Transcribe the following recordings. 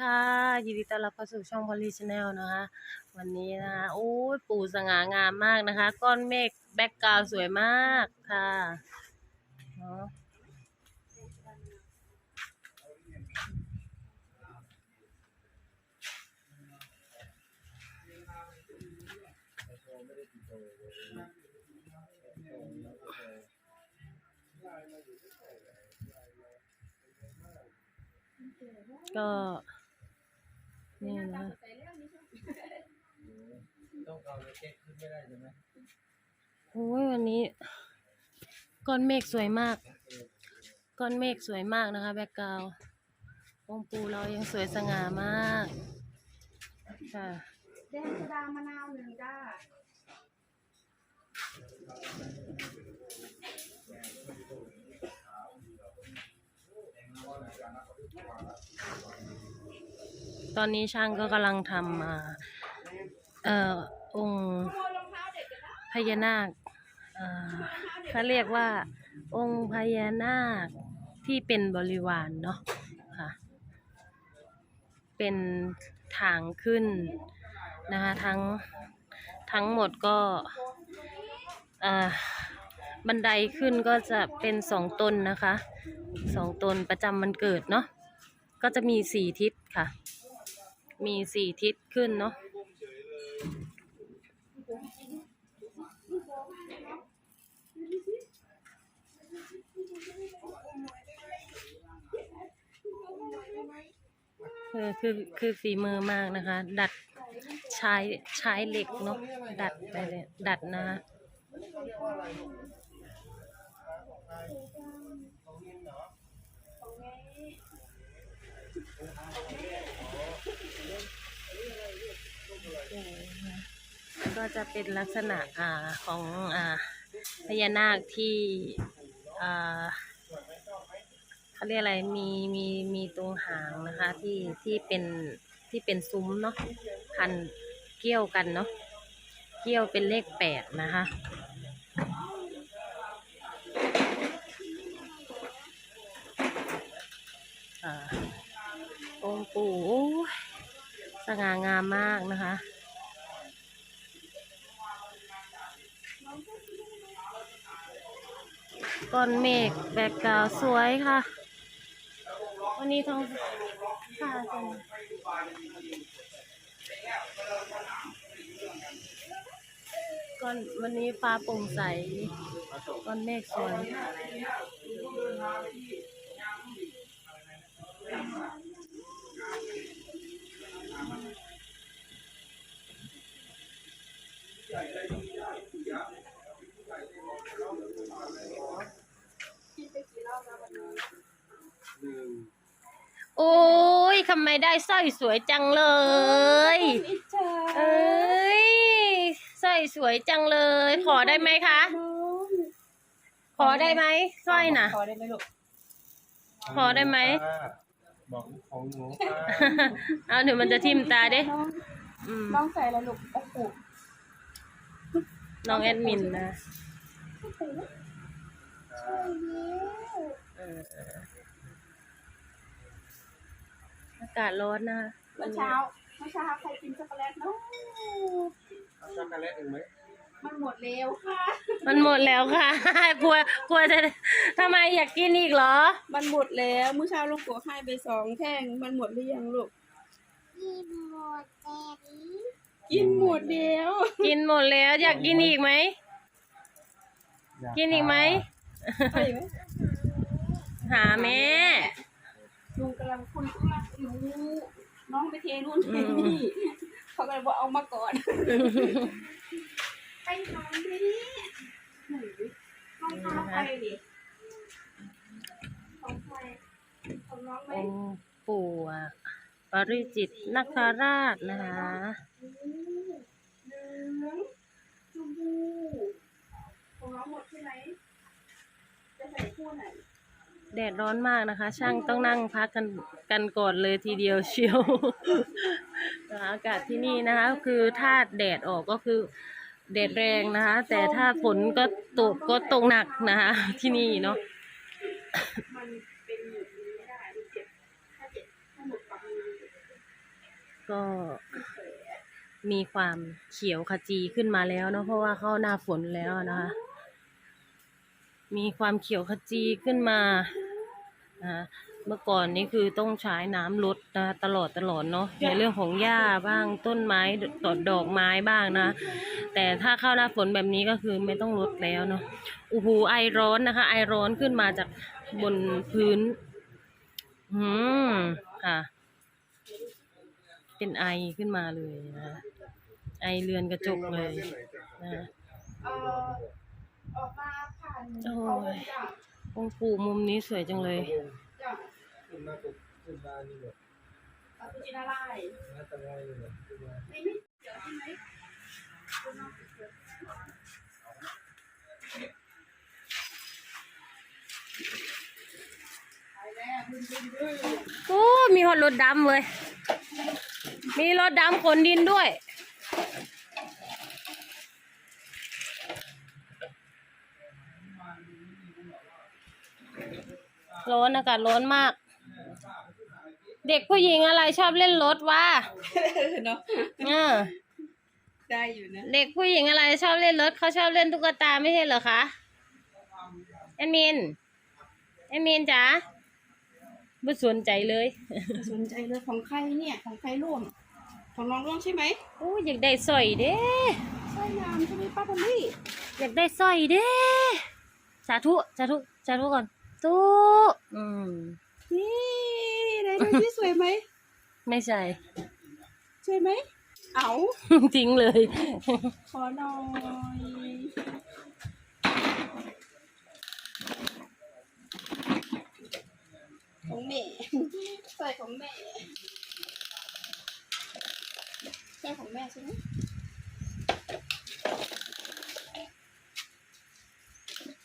ค่ะยินดีต้อนรับเข้าสู่ช่องพอลีชแนลนะคะ วันนี้นะคะโอ้ยปู่สง่างามมากนะคะ ก้อนเมฆแบ็กกราวสวยมากค่ะเนาะก็ นี่นะคะต้องเอาเล็กๆขึ้นไม่ได้ใช่ไหมโอ้ยวันนี้ก้อนเมฆสวยมาก ก้อนเมฆสวยมากนะคะ แบ็กกราวองค์ปู่เรายังสวยสง่ามากค่ะแดงสะดามะนาวหนึ่งจ้า ตอนนี้ช่างก็กำลังทำอ่าเอ่อองค์พญานาคเอ่อเขาเรียกว่า องค์พญานาคที่เป็นบริวารเนาะค่ะ เป็นทางขึ้นนะคะทั้งทั้งหมดก็เอ่อบันไดขึ้นก็จะเป็นสองตนนะคะสองตนประจำวันเกิดเนาะก็จะมีสี่ทิศค่ะ มีสี่ทิศขึ้นเนาะคือคือคือฝีมือมากนะคะ ดัดใช้ใช้เหล็กเนาะดัดไปเลยดัดนะ ก็จะเป็นลักษณะอ่าของอ่าพญานาคที่อ่าเขาเรียกอะไรมีมีมีตรงหางนะคะที่ที่เป็นที่เป็นซุ้มเนาะพันเกี่ยวกันเนาะเกี่ยวเป็นเลขแปดนะคะองค์ปู่สง่างามมากนะคะ ก้อนเมฆแบกกราวสวยค่ะ วันนี้ท้องฟ้าจังก้อนวันนี้ฟ้าโปร่งใสก้อนเมฆสวย โอ้ยทำไมได้สร้อยสวยจังเลยอิจฉาเอ้ยสร้อยสวยจังเลย ขอได้ไหมคะ ขอได้ไหมสร้อยน่ะ ขอได้ไหมลูกขอได้ไหม บอกของหนูเอาเดี๋ยวมันจะทิ่มตาเด้น้องอืมน้องใส่อะไรลูกโอ้โหน้องแอดมินนะเออ อากาศร้อนนะคะเมื่อเช้าเมื่อเช้าใครกินช็อกโกแลตเนาะเอาช็อกโกแลตอีกไหมมันหมดแล้วค่ะ มันหมดแล้วค่ะ กลัว กลัวจะทำไมอยากกินอีกเหรอ มันหมดแล้วเมื่อเช้าลูกกัวให้ไปสองแท่ง มันหมดหรือยังลูก กินหมดแล้วกินหมดแล้วอยากกินอีกไหม กินอีกไหม ไปไหมหาแม่ ลุงกำลังคุยธุระอยู่น้องไปเทนู่นเทนี่เขาก็เลยบอกเอามาก่อน ไปนอนดิไหนรองเท้าใครดิของใครของน้องไหมองค์ปู่อะปริจิตรนคราชนะคะ เหลืองชมพูของน้องหมดใช่ไหมจะใส่คู่ไหน แดดร้อนมากนะคะ ช่างต้องนั่งพักกันกันก่อนเลยทีเดียวเชียวอากาศที่นี่นะคะ คือถ้าแดดออกก็คือแดดแรงนะคะ แต่ถ้าฝนก็ตกก็ตกหนักนะคะ ที่นี่เนาะก็มีความเขียวขจีขึ้นมาแล้วเนาะเพราะว่าเข้าหน้าฝนแล้วนะคะ มีความเขียวขจีขึ้นมานะคะเมื่อก่อนนี่คือต้องใช้น้ำลดนะตลอดตลอดเนาะในเรื่องของหญ้าบ้างต้นไม้ตอดดอกไม้บ้างนะ แต่ถ้าเข้าหน้าฝนแบบนี้ก็คือไม่ต้องลดแล้วเนาะโอ้โหไอร้อนนะคะ ไอร้อนขึ้นมาจากบนพื้น อืมค่ะ เป็นไอขึ้นมาเลยนะไอเรือนกระจกเลยนะเอ่อออกมาผ่าน โอ้ยองค์ปู่มุมนี้สวยจังเลยขึ้นมาปุ๊บขึ้นมานี่แบบเอาตุจินาลายน่าจะง่ายเลยขึ้นมาไม่ไม่เดี๋ยวใช่ไหมโอ้มีหอดรถดำเว้ยมีรถดำขนดินด้วย ร้อนอากาศร้อนมาก เด็กผู้หญิงอะไรชอบเล่นรถวะเนาะเออได้อยู่นะเด็กผู้หญิงอะไรชอบเล่นรถเขาชอบเล่นตุ๊กตาไม่ใช่เหรอคะแอดมินแอดมินจ๋าไม่สนใจเลยสนใจเลยของใครเนี่ยของใครร่วม ของน้องร่วมใช่ไหมโอ้ยอยากได้สร้อยเด้ใช่งามใช่ไหมป้าพอลลี่อยากได้สร้อยเด้สาธุสาธุสาธุก่อน ตู้อืม นี่ไหนดูที่สวยไหมไม่ใช่ สวยไหม เอาทิ้งเลย ขอหน่อยของแม่ใส่ของแม่ใช่ของแม่ใช่ไหม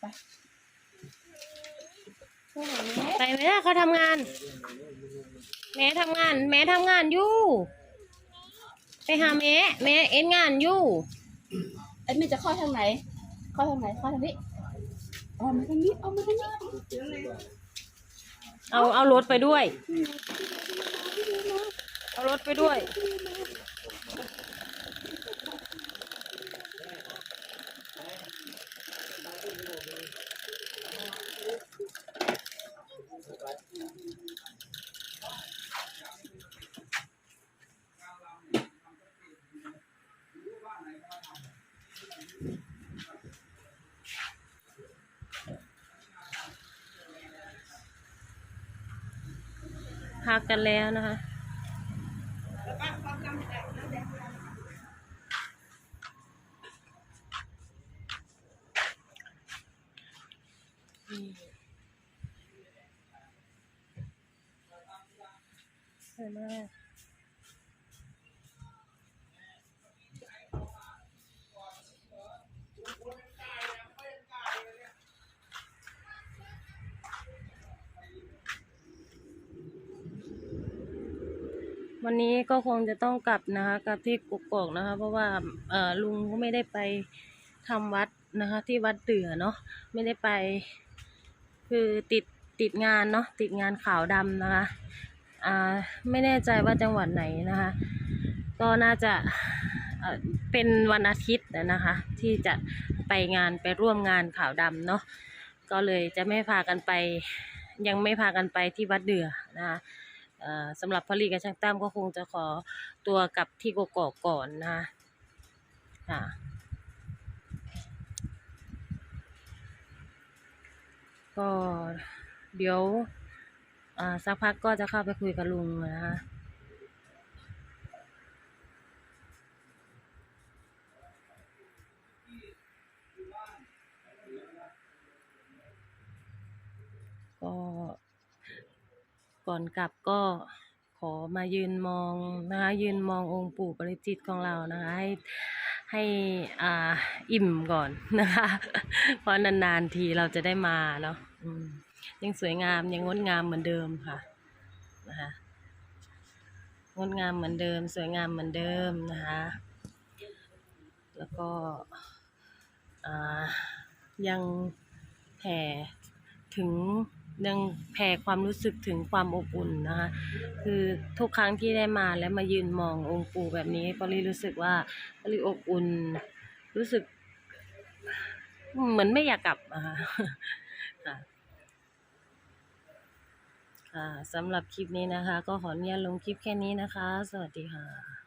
ไปใช่ของแม่ ไปไหมล่ะเขาทำงาน แม่ทำงาน แม่ทำงานอยู่ ไปหาแม่แม่เอ็นงานอยู่ไอ้แม่จะเข้าทางไหน เข้าทางไหน เข้าทางนี้เอามาทางนี้ เอามาทางนี้ เอาเอารถไปด้วย เอารถไปด้วย พักกันแล้วนะคะ ใช่มาก วันนี้ก็คงจะต้องกลับนะคะกลับที่กกอกนะคะ เพราะว่าลุงก็ไม่ได้ไปทำวัดนะคะ ที่วัดเตือเนาะไม่ได้ไป คือติดติดงานเนาะติดงานขาวดำนะคะอ่าไม่แน่ใจว่าจังหวัดไหนนะคะ ก็น่าจะเป็นวันอาทิตย์นะคะ ที่จะไปงานไปร่วมงานขาวดำเนาะก็เลยจะไม่พากันไป ยังไม่พากันไปที่วัดเดือนะคะ สำหรับพลลีกับช่างตั้มก็คงจะขอตัวกลับที่กกอกก่อนนะคะค่ะก็เดี๋ยวสักพักก็จะเข้าไปคุยกับลุงนะคะก็ ก่อนกลับก็ขอมายืนมองนะคะยืนมององค์ปู่ปริจิตของเรานะคะให้ให้อ่าอิ่มก่อนนะคะ เพราะนานๆทีเราจะได้มาเนาะยังสวยงามยังงดงามเหมือนเดิมค่ะนะคะงดงามเหมือนเดิม สวยงามเหมือนเดิมนะคะแล้วก็ยังแผ่ถึง ยังแผ่ความรู้สึกถึงความอบอุ่นนะคะ คือทุกครั้งที่ได้มาแล้วมายืนมององค์ปู่แบบนี้ปอลีรู้สึกว่าปอลีอบอุ่น รู้สึก เหมือนไม่อยากกลับอะค่ะค่ะค่ะสำหรับคลิปนี้นะคะ ก็ขออนุญาตลงคลิปแค่นี้นะคะ สวัสดีค่ะ